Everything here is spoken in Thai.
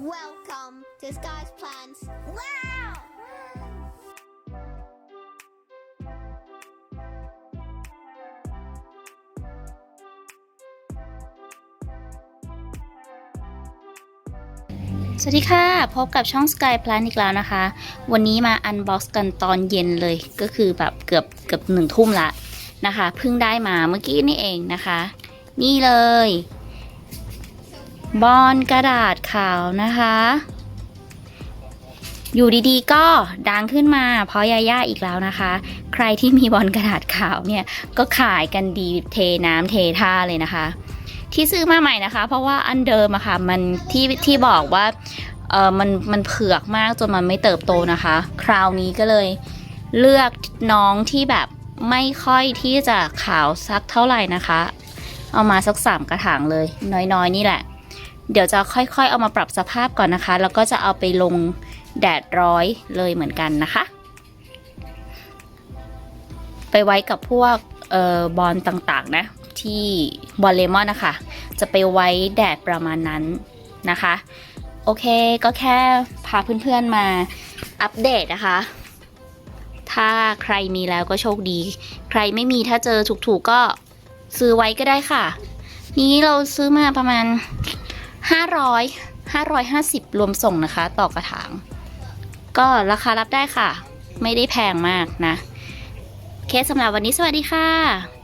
Welcome to Sky's Plans. Wow! สวัสดีค่ะ พบกับช่อง Sky Plan อีกแล้วนะคะ วันนี้มาอันบ็อกซ์กันตอนเย็นเลยก็คือแบบเกือบเกือบหนึ่งทุ่มละนะคะเพิ่งได้มาเมื่อกี้นี่เองนะคะ นี่เลย บอนกระดาษขาวนะคะ อยู่ดีๆ ก็ดังขึ้นมาเพราะยาย่าอีกแล้วนะคะ ใครที่มีบอลกระดาษขาวเนี่ยก็ขายกันดีเทน้ำเทท่าเลยนะคะ ที่ซื้อมาใหม่นะคะ เพราะว่าอันเดิมอะค่ะมันที่ที่บอกว่าเออมันมันเผือกมากจนมันไม่เติบโตนะคะ คราวนี้ก็เลยเลือกน้องที่แบบไม่ค่อยที่จะขาวสักเท่าไหร่นะคะ เอามาสักสามกระถางเลย น้อยๆนี่แหละ เดี๋ยวจะค่อยๆ เอามาปรับสภาพก่อนนะคะ แล้วก็จะเอาไปลงแดดร้อยเลยเหมือนกันนะคะ ไปไว้กับพวกออบอลต่างๆนะที่บอลเลมอนนะคะ จะไปไว้แดดประมาณนั้นนะคะ โอเคก็แค่พาเพื่อนๆมาอัปเดตนะคะ ถ้าใครมีแล้วก็โชคดี ใครไม่มีถ้าเจอถูกๆก็ซื้อไว้ก็ได้ค่ะ นี้เราซื้อมาประมาณ 500 550 รวมส่งนะคะ ต่อกระถาง ก็ราคารับได้ค่ะ ไม่ได้แพงมากนะ เคสสำหรับวันนี้สวัสดีค่ะ